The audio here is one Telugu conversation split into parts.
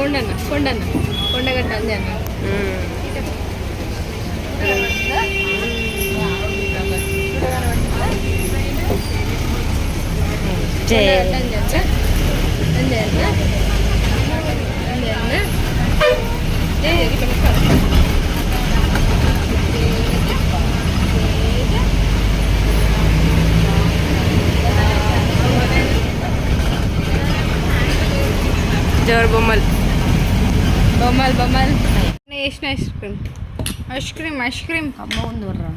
కొండన్న కొండన్న కొండగట్ట అంది అన్న జై కొండగట్ట అంది అన్న అంది అన్న అంది అన్న జై జై ఇటు పట్టుకో. జోరు బొమ్మలు బొమ్మలు బొమ్మలు. వేసిన ice cream. Ice cream ice cream. అమ్మ ఉంది వర్రా.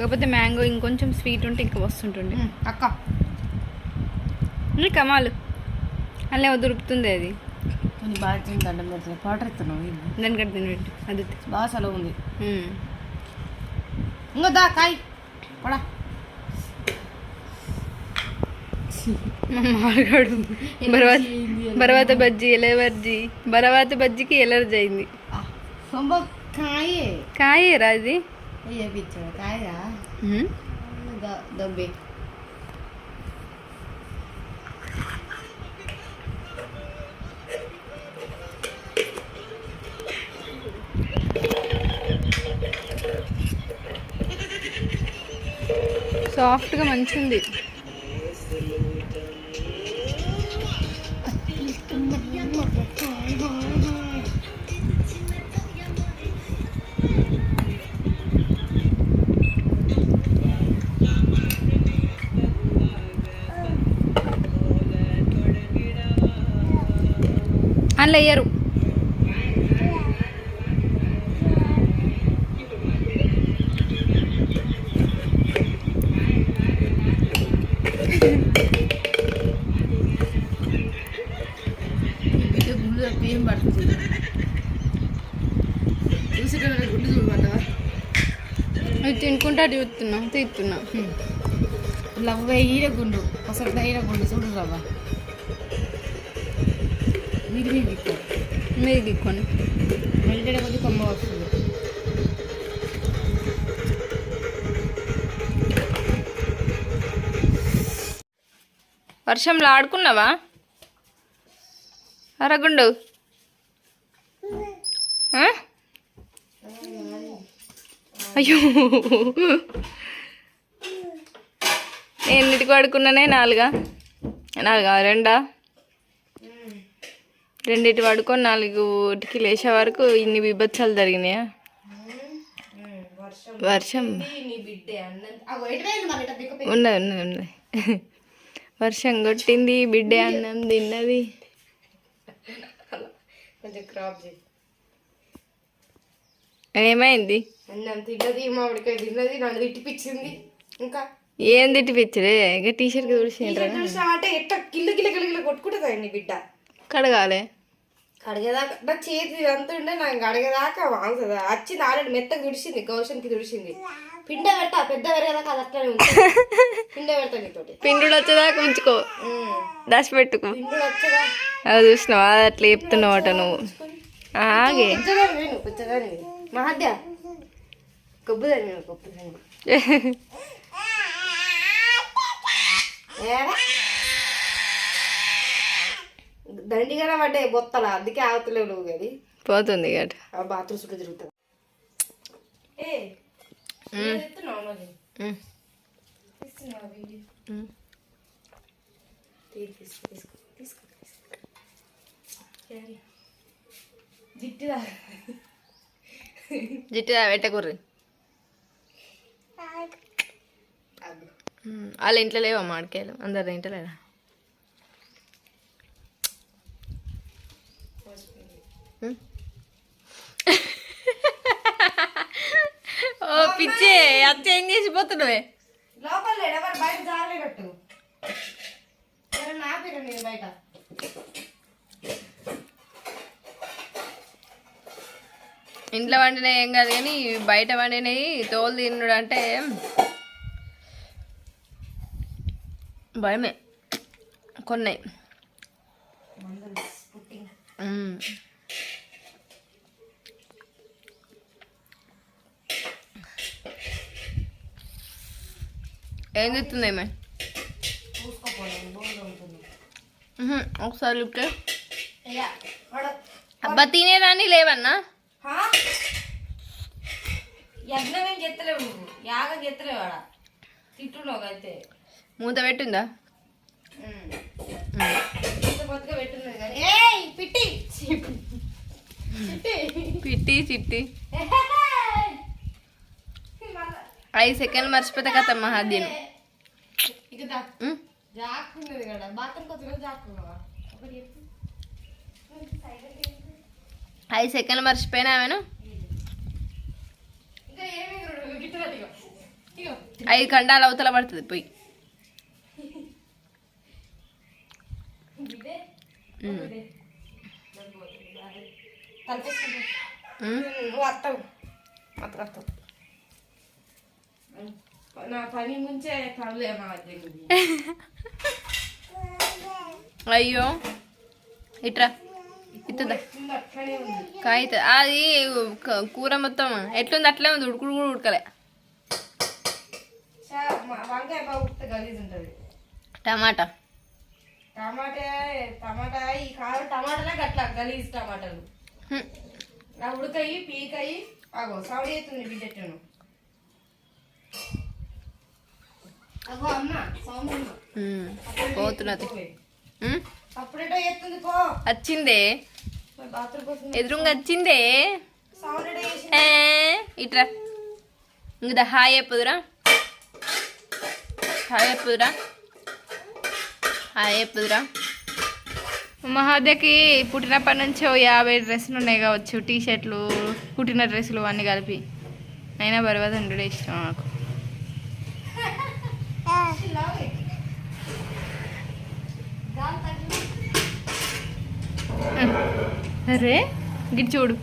కాకపోతే మ్యాంగో ఇంకొంచెం స్వీట్ ఉంటే ఇంకా వస్తుంటుండే. అక్క. కమాలు. అలా దొరుకుతుంది అది. కొన్ని బాగా దండం పెడుతుంది పాటర్. దానికంటే తినబెట్టు అది. బాగా సెలవు ఉంది. ఇంకో దా కాయ్. పడా. మా మాగాడు బరవాత బరవాత బజ్జీ బజ్జీ? బరవాత బజ్జీకి ఎలర్జీ అయింది. కాయే. కాయేరా అది ఏ పిచ్చాడు కాయరా? దబ్బే. సాఫ్ట్గా మంచిగా ఉంది అందులో వేయరు. ఏం పడుతుంది చూసేటప్పుడు గుండు చూడమంటావా? అది తినుకుంటా చూస్తున్నా తీస్తున్నా. లవ్ అయ్యిన గుండు అసలు అయిన గుండు చూడు రవ్వ. మీరు మీరు గిట్టారు మీరు కొద్ది కొమ్మ వస్తుంది వర్షంలో ఆడుకున్నావా అరగుండు ఆ? అయ్యో ఎన్నిటికి పడుకున్నానే నాలుగా నాలుగా రెండా రెండిటి పడుకొని నాలుగుటికి లేచే వరకు ఇన్ని బిభత్సాలు జరిగినాయా? వర్షం. ఉన్నది ఉన్నది ఉన్నది. వర్షం కొట్టింది బిడ్డే అన్నం తిన్నది. ఏమైంది? అన్నం తిన్నది మామిడికాయ తిన్నది నన్ను తిట్టిపిచ్చింది. ఇంకా? ఏం తిట్టిపిచ్చరే ఇక టీషర్ట్ చూసా అంటే ఎట్లా కిల్ల కిల్ల బిడ్డ? కడగాలి. కడిగేదాకా నా చేతి ఇదంతా ఉండే నాకు కడిగేదాకా వాంగుతుందా వచ్చింది ఆల్రెడీ మెత్తగా తుడిచింది గౌషన్కి తుడిచింది. పిండ పెడతా పెద్ద పెరగదాకా అది అట్లనే ఉంటుంది పిండ పెడతా నీతోటి. పిండుడు వచ్చేదాకా ఉంచుకో. దాచిపెట్టుకో పిండుడు వచ్చదా? అది చూసినావా? అది అట్లా చెప్తున్నావట నువ్వు. ఆగే. పుచ్చదాని నేను మహాద్య? దండిగానే పడ్డాయి బొత్తల అందుకే ఆవతలేవు నువ్వు గది పోతుంది గట ఆ బాత్రూమ్ చుట్టూ తిరుగుతా ఏ ఎత్తున్నావు మరి? తీస్తున్నావా వీడియో? తీసి తీసుకో తీసుకో తీసుకో. తీసుకో క్యారీ. జిట్టుదా జిట్టు పెట్టకూర్రి అగ్గు. వాళ్ళ ఇంట్లో లేవా మామిడికాయలు అందరి ఇంట్లో లేదా ఓ పిచ్చే అచ్చ ఏం చేసిపోతున్నావే? లోపల ఎవరు బయట నేను బయట? ఇంట్లో వండినవి ఏం కాదు కానీ బయట వండినవి తోలు తిన్నుడు అంటే భయమే. కొన్నాయి. ఏం చెప్తుంది ఏమే? ఒకసారి వాడు అబ్బా తినేదాన్ని లేవన్నా? హా? యజ్ఞం ఏం చెత్తలేవు నువ్వు. యాగం చెత్తలేవు వాడ తిట్టున్నావు అయితే. మూత పెట్టిందా? పిట్టి! చిట్టి. ఐదు సెకండ్ మర్చిపోతే కథ మహాద్యం. ఇక దా. జాక్కున్నది కదా. బాత్రూమ్ కొత్తగా జాక్కున్నావా ఒకటి చెప్పు. ఐదు సెకండ్ మర్చిపోయినా ఆమెను? ఇంకా ఏమి గిట్టుబాటు ఇగో. ఇగో. ఐదు ఖండాలు అవతల పడుతుంది. పోయి. మాత్రం వస్తావు. నా పని ముంచే పనులే మా దగ్గర అయ్యో ఇట్రా ఇస్తుందా కాగిత అది కూర మొత్తం ఎట్లుంది అట్లే ఉంది ఉడుకుడు కూడా ఉడకలే టమాటా టమాటా టమాటా ఈ కారం టమాటాలే గట్ల గలీజ్ టమాటాలు ఉడకయి పీకయి అగో సౌడి అవుతుంది బిడ్డను అగో అమ్మ సౌండ్ అమ్మ ఉమ్. పోతున్నది. వచ్చిందే? ఎదురుగా వచ్చిందే? ఇట్రా. ఇంకదా హాయ్ చెప్పుదురా. హాయ్ చెప్పుదురా. హాయ్ చెప్పుదురా. మహాద్యకి పుట్టినప్పటి నుంచి ఓ యాభై డ్రెస్సులు ఉన్నాయి కావచ్చు టీ షర్ట్లు పుట్టిన డ్రెస్సులు అన్నీ కలిపి. అయినా బర్వాద ఉండడే ఇష్టం నాకు అరే గిట్ చూడు.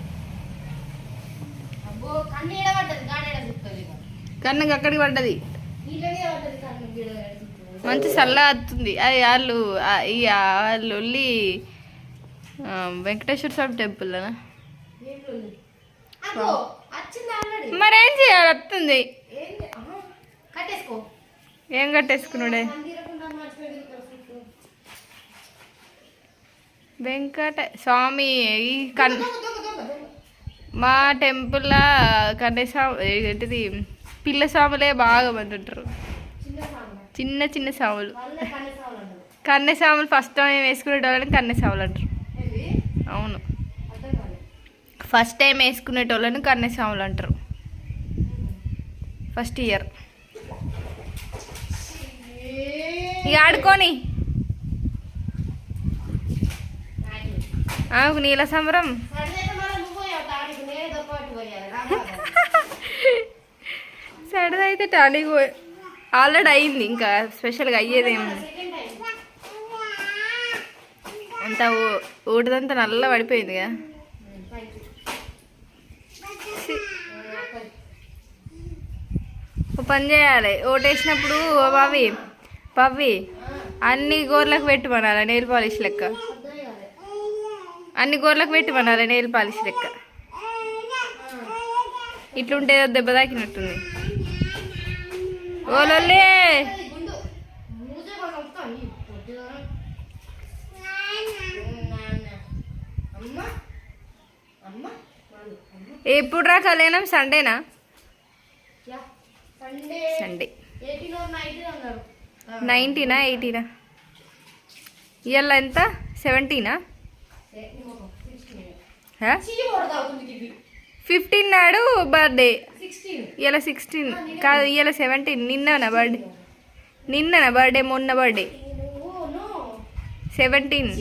కన్నుకి అక్కడికి పడ్డది. మంచి చల్లగా వస్తుంది అది వాళ్ళు ఈ వాళ్ళు వెళ్ళి వెంకటేశ్వర స్వామి టెంపుల్ మరేం చేయాలి వస్తుంది ఏం కట్టేసుకున్నాడే? వెంకట స్వామి ఈ కన్ మా టెంపుల్లో కన్నేస్వామి ఏంటిది? పిల్ల స్వాములే బాగా మంది ఉంటారు. చిన్న చిన్న స్వాములు. వాళ్ళే ఫస్ట్ టైం వేసుకునేటోళ్ళని కన్నెస్వాములు అంటారు. అవును. ఫస్ట్ టైం వేసుకునేటోళ్ళని కన్నెస్వాములు అంటారు. First year. ఇక ఆడుకొని. ఆమెకు నీల సంబరం. సడన్ అయితే టానిక్ ఆల్రెడీ అయింది ఇంకా స్పెషల్గా అయ్యేదేమో సెకండ్ టైం అంతా ఊటదంతా నల్ల పడిపోయిందిగా ఓ పని చేయాలి. ఓటేసినప్పుడు ఓ పవి పవి అన్ని గోర్లకు పెట్టమనాలి నెయిల్ పాలిష్ లెక్క? అన్ని గోర్లకు పెట్టమనాలి నెయిల్ పాలిష్ లెక్క? ఇట్లుంటే దెబ్బ తాకినట్టుంది. ఓలొల్లే ఎప్పుడు రా కళ్యాణం? సండేనా. సండే. నైంటీనా నైన్టీనా ఎయిటీనా? ఇవాళ ఎంత? సెవెంటీనా? ఫిఫ్టీన్ నాడు బర్త్డే. సిక్స్టీన్ ఇవాళ సిక్స్టీన్. కాదు ఇవాళ సెవెంటీన్. నిన్ననా బర్త్డే? నిన్ననా బర్త్డే? మొన్న బర్త్డే. సెవెంటీన్.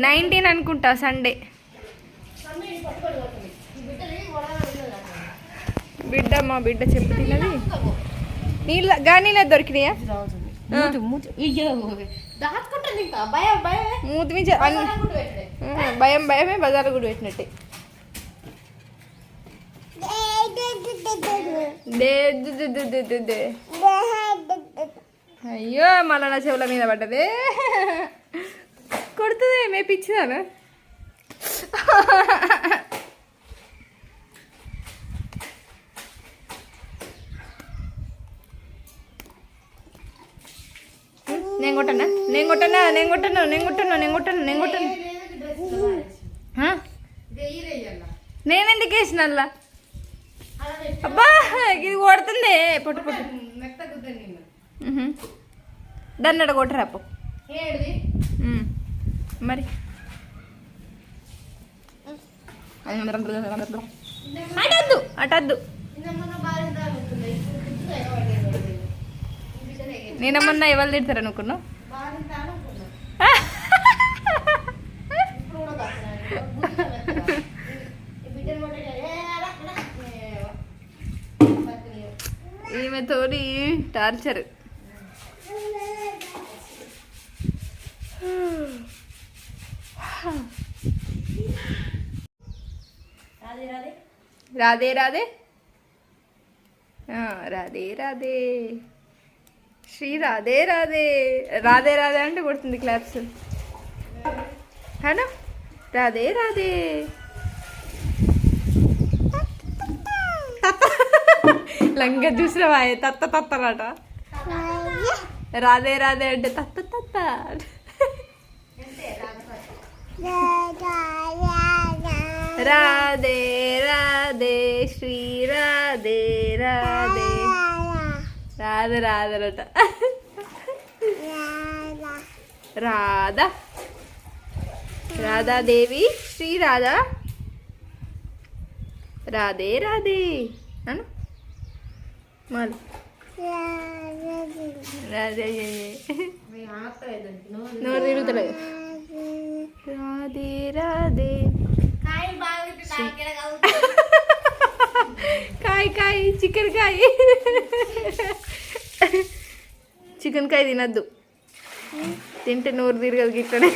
నైన్టీన్ అనుకుంటా సండే. బిడ్డ మా బిడ్డ చెప్పు నీళ్ళ గానీలో దొరికినాయా? మూతి భయం భయమే. బజార్ కూడా పెట్టినట్టే. అయ్యో మళ్ళా నా చెవుల మీద పడ్డదే. కొడుతుంది మే నేను కొట్టనా? నేను కొట్టనా? నేను కొట్టను? నేను కొట్టను? నేను కొట్టను? నేను కొట్టను? నేనెందుకు వేసిన అలా? అబ్బా ఇది కొడుతుంది. పొట్టు పొట్టు. దాన్ని అడ కొట్టరా. మరి? అటద్దు అటద్దు. నేనమ్మన్నా ఎవరు తిడతారు అనుకున్నావు? ఈమె తోడి టార్చర్ రాధే రాధే రాధే రాధే శ్రీ రాధే రాధే. రాధే రాధే అంటే కొడుతుంది క్లాప్స్ హలో? రాధే రాధే. లంగా చూసిన వాయే తత్త తత్తలాట? రాధే రాధే అంటే తత్త తత్త. రాధే రాధే శ్రీ రాధే రాధే. రాధ రాధరట రాధ రాధాదేవి శ్రీ రాధా రాధే రాధే అను మళ్ళీ రాధే నోరు తిరుగుతలేదు రాధే రాధే కాయ కాయ చికెన్ కాయ. చికెన్ కాయ తినద్దు. తింటే నోరు తిరగదు గిట్లనే.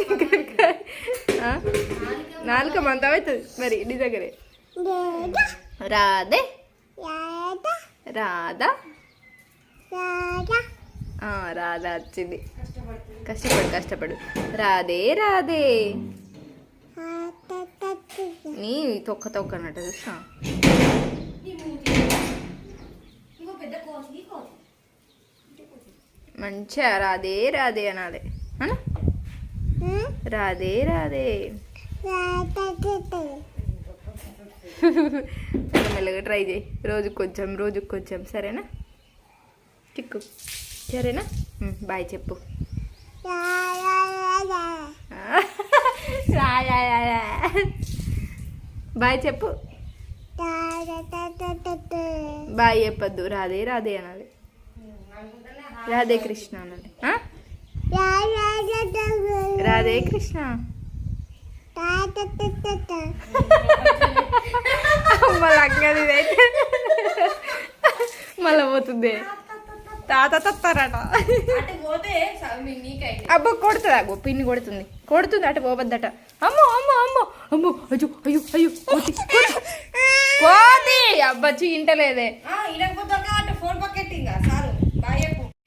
చికెన్ కాయ. నాలుక మంత అవుతుంది. మరి నీ దగ్గరే. రాధే. రాధా. ఆ, రాధా వచ్చింది. కష్టపడు కష్టపడు. రాధే రాధే. నీ తొక్క తొక్క అన్నట్టు చూసా మంచిగా రాధే రాధే అనాలి. అనా? రాధే రాధే మెల్లగా ట్రై చేయి. రోజు కొంచెం రోజు కొంచెం. సరేనా? చిక్కు. సరేనా? బాయ్ చెప్పు. బాయ్ చెప్పు. బాయ్ చెప్పద్దు. రాధే రాధే అనాలి. రాధే కృష్ణ అనాలి? రాధే కృష్ణ. మళ్ళీ అక్కది ఇదైతే. మళ్ళీ పోతుంది. తాత తత్తారట. అబ్బో కొడుతుంది? అబ్బో పిన్ని కొడుతుంది. కొడుతుంది అటు పోవద్దట అమ్మో అమ్మో అమ్మో అమ్మో అయ్యో అయ్యో అయ్యో కోతి అబ్బచ్చి ఇంటలేదే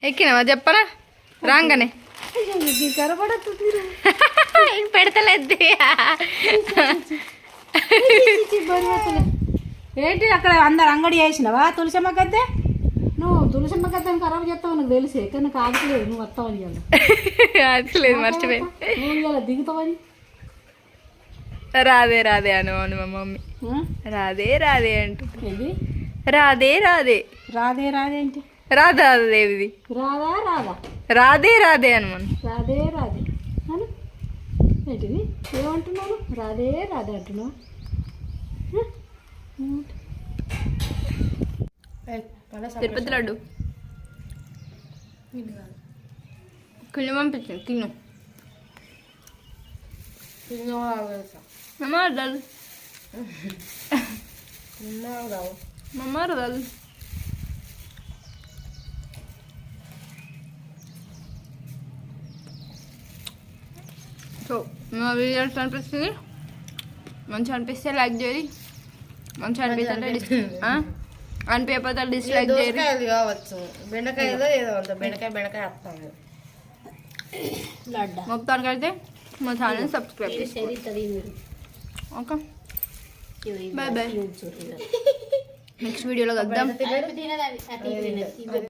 ఎక్కినావా చెప్పనా రాగానే పెడతలేదు ఏంటి అక్కడ అందరు అంగడి వేసినావా తులసమ్మ గద్దె నువ్వు తులసమ్మ గద్దెని ఖరాబ్ చేస్తావు నాకు తెలిసే. కానీ నాకు ఆగలేదు నువ్వు వస్తావని అట్లేదు మర్చిపోయి. నువ్వు దిగుతావని. రాదే రాదే అను అవును మా మమ్మీ? రాదే రాదే అంటుంది రాదే రాదే. రాదే రాదే ఏంటి రాధాదేవిది రాదా రాదా రాదే? రాదే అని మనం. రాదే రాదే. అను? ఏంటిది? ఏమంటున్నాను రాదే రాదే అంటున్నావు? తిరుపతి లడ్డు. కింద. పంపించింది తిను. మమ్మ రాదు మమ్మ రాదు సో మా వీడియోస్ అనిపిస్తుంది? మంచిగా అనిపిస్తే లైక్ చేయండి మంచిగా అనిపిస్తే dis- ఆ? అనిపించకపోతే డిస్లైక్ చేయండి దోసకాయలు కావచ్చు. బెండకాయలో ఏదో ఉంటుంది. బెండకాయ బెండకాయ వస్తాను లడ్డా. మొత్తానికి అయితే మా ఛానల్ సబ్స్క్రైబ్ ఇది చేసుకోండి చరిత్ర ఇది ఓకే. ఇది బాయ్ బాయ్ ఇది చూడు. నెక్స్ట్ వీడియోలో కలుద్దాం.